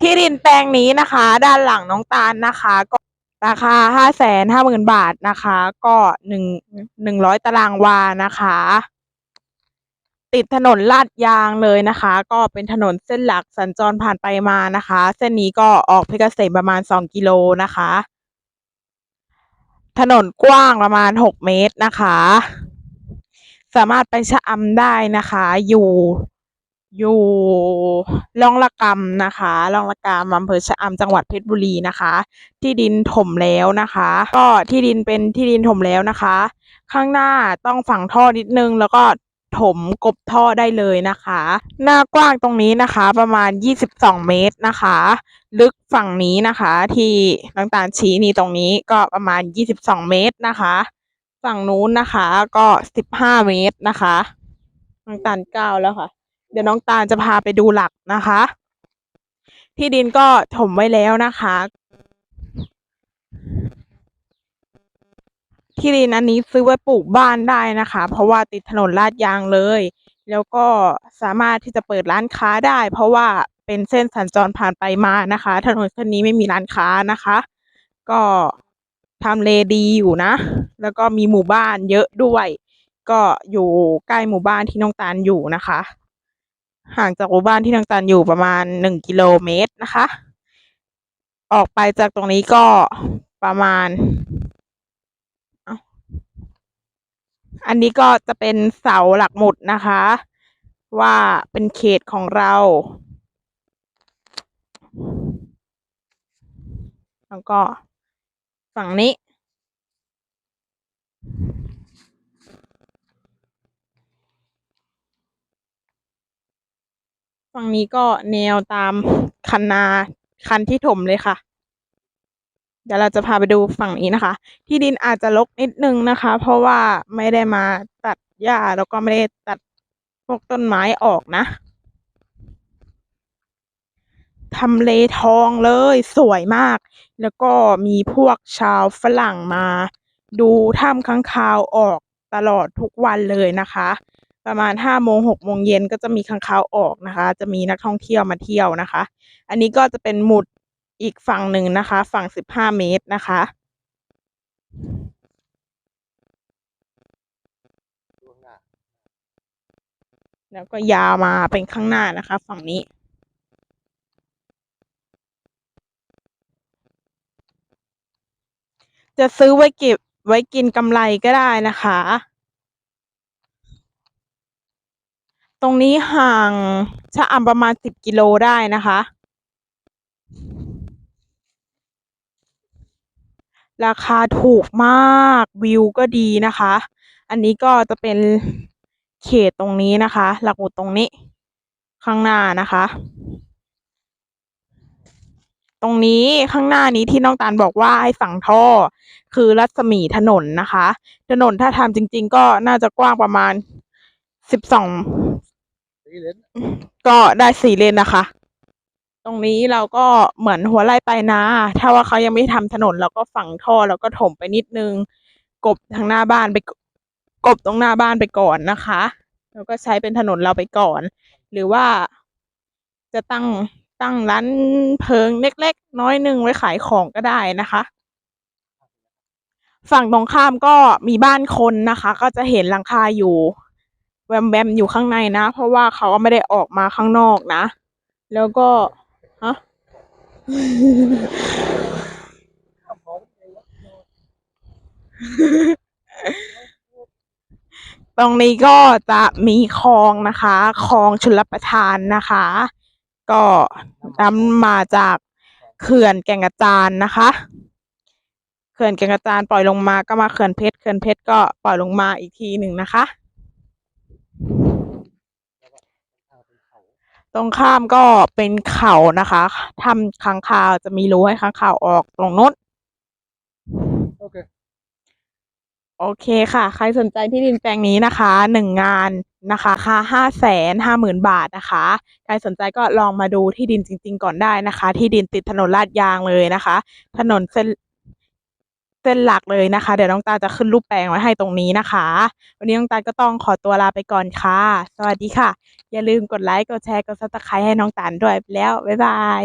ที่ดินแปลงนี้นะคะ ด้านหลังน้องตาลนะคะ ก็ราคาห้าแสนห้าหมื่นบาทนะคะ ก็หนึ่งหนึ่งร้อยตารางวานะคะ ติดถนนลาดยางเลยนะคะ ก็เป็นถนนเส้นหลักสัญจรผ่านไปมานะคะ เส้นนี้ก็ออกเพชรเกษมประมาณสองกิโลนะคะ ถนนกว้างประมาณหกเมตรนะคะ สามารถไปชะอำได้นะคะ อยู่ อยู่ล่องละกำนะคะล่องละกำอำเภอชะอำจังหวัดเพชรบุรีนะคะ ที่ดินถมแล้วนะคะ ก็ที่ดินเป็นที่ดินถมแล้วนะคะ ข้างหน้าต้องฝังท่อนิดนึงแล้วก็ถมกบท่อได้เลยนะคะ หน้ากว้างตรงนี้นะคะ ประมาณ 22 เมตรนะคะ ลึกฝั่งนี้นะคะ ที่ต่างๆชี้นี่ตรงนี้ก็ประมาณ 22 เมตรนะคะ ฝั่งนู้นนะคะก็ 15 เมตรนะคะน้องตาลเก้าแล้วค่ะ เดี๋ยวน้องตาลจะพาไปดูหลักนะคะ ที่ดินก็ถมไว้แล้วนะคะ ที่ดินอันนี้ซื้อไว้ปลูกบ้านได้นะคะ เพราะว่าติดถนนลาดยางเลย แล้วก็สามารถที่จะเปิดร้านค้าได้ เพราะว่าเป็นเส้นสัญจรผ่านไปมานะคะ ถนนเส้นนี้ไม่มีร้านค้านะคะ ก็ทำเลดีอยู่นะ แล้วก็มีหมู่บ้านเยอะด้วย ก็อยู่ใกล้หมู่บ้านที่น้องตาลอยู่นะคะ ห่างจากหมู่บ้านที่น้องตาลอยู่ประมาณหนึ่งกิโลเมตรนะคะ ออกไปจากตรงนี้ก็ประมาณ อันนี้ก็จะเป็นเสาหลักหมุดนะคะ ว่าเป็นเขตของเรา แล้วก็ฝั่งนี้ ฝั่งนี้ก็แนวตามคันนาคันที่ถมเลยค่ะ เดี๋ยวเราจะพาไปดูฝั่งนี้นะคะ ที่ดินอาจจะรกนิดนึงนะคะ เพราะว่าไม่ได้มาตัดหญ้าแล้วก็ไม่ได้ตัดพวกต้นไม้ออกนะทำเลทองเลยสวยมาก แล้วก็มีพวกชาวฝรั่งมา ดูถ้ำค้างคาวออกตลอดทุกวันเลยนะคะ ประมาณห้าโมงหกโมงเย็นก็จะมีค้างคาวออกนะคะ จะมีนักท่องเที่ยวมาเที่ยวนะคะ อันนี้ก็จะเป็นหมุดอีกฝั่งหนึ่งนะคะ ฝั่งสิบห้าเมตรนะคะแล้วก็ยาวมาเป็นข้างหน้านะคะ ฝั่งนี้ จะซื้อไว้เก็บไว้กินกำไรก็ได้นะคะ ตรงนี้ห่างชะอำประมาณสิบกิโลได้นะคะ ราคาถูกมากวิวก็ดีนะคะ อันนี้ก็จะเป็นเขตตรงนี้นะคะ หลักหมุดตรงนี้ ข้างหน้านะคะ ตรงนี้ข้างหน้านี้ที่น้องตาลบอกว่าให้สั่งท่อ คือรัศมีถนนนะคะ ถนนถ้าทำจริง ๆ ก็น่าจะกว้างประมาณสิบสองี่เลนก็ได้สี่เลนนะคะ ตรงนี้เราก็เหมือนหัวไร่ไปนาถ้าว่าเขายังไม่ทำถนนเราก็ฝังท่อแล้วก็ถมไปนิดนึง กบทางหน้าบ้านไปกบตรงหน้าบ้านไปก่อนนะคะ แล้วก็ใช้เป็นถนนเราไปก่อน หรือว่าจะตั้งตั้งร้านเพิงเล็กๆ น้อยนึงไว้ขายของก็ได้นะคะ ฝั่งตรงข้ามก็มีบ้านคนนะคะ ก็จะเห็นหลังคาอยู่ แวมแวมอยู่ข้างในนะ เพราะว่าเขาไม่ได้ออกมาข้างนอกนะ แล้วก็ฮะตรงนี้ก็จะมีคลองนะคะคลองชลประทานนะคะ ก็น้ำมาจากเขื่อนแก่งกระจานนะคะเขื่อนแก่งกระจานปล่อยลงมาก็มาเขื่อนเพชรเขื่อนเพชรก็ปล่อยลงมาอีกทีหนึ่งนะคะ ตรงข้ามก็เป็นเขานะคะทำค้างคาวจะมีรูให้ค้างคาวออกตรงโน้นโอเคโอเคค่ะ ใครสนใจที่ดินแปลงนี้นะคะหนึ่งงานนะคะค่าห้าแสนห้าหมื่นบาทนะคะ ใครสนใจก็ลองมาดูที่ดินจริง ๆ ก่อนได้นะคะ ที่ดินติดถนนลาดยางเลยนะคะ ถนนเส้น เส้นหลักเลยนะคะ เดี๋ยวน้องตาจะขึ้นรูปแปลงไว้ให้ตรงนี้นะคะ วันนี้น้องตาก็ต้องขอตัวลาไปก่อนค่ะ สวัสดีค่ะ อย่าลืมกดไลค์กดแชร์กดซับสไครต์ให้น้องตาด้วยแล้ว บ๊ายบาย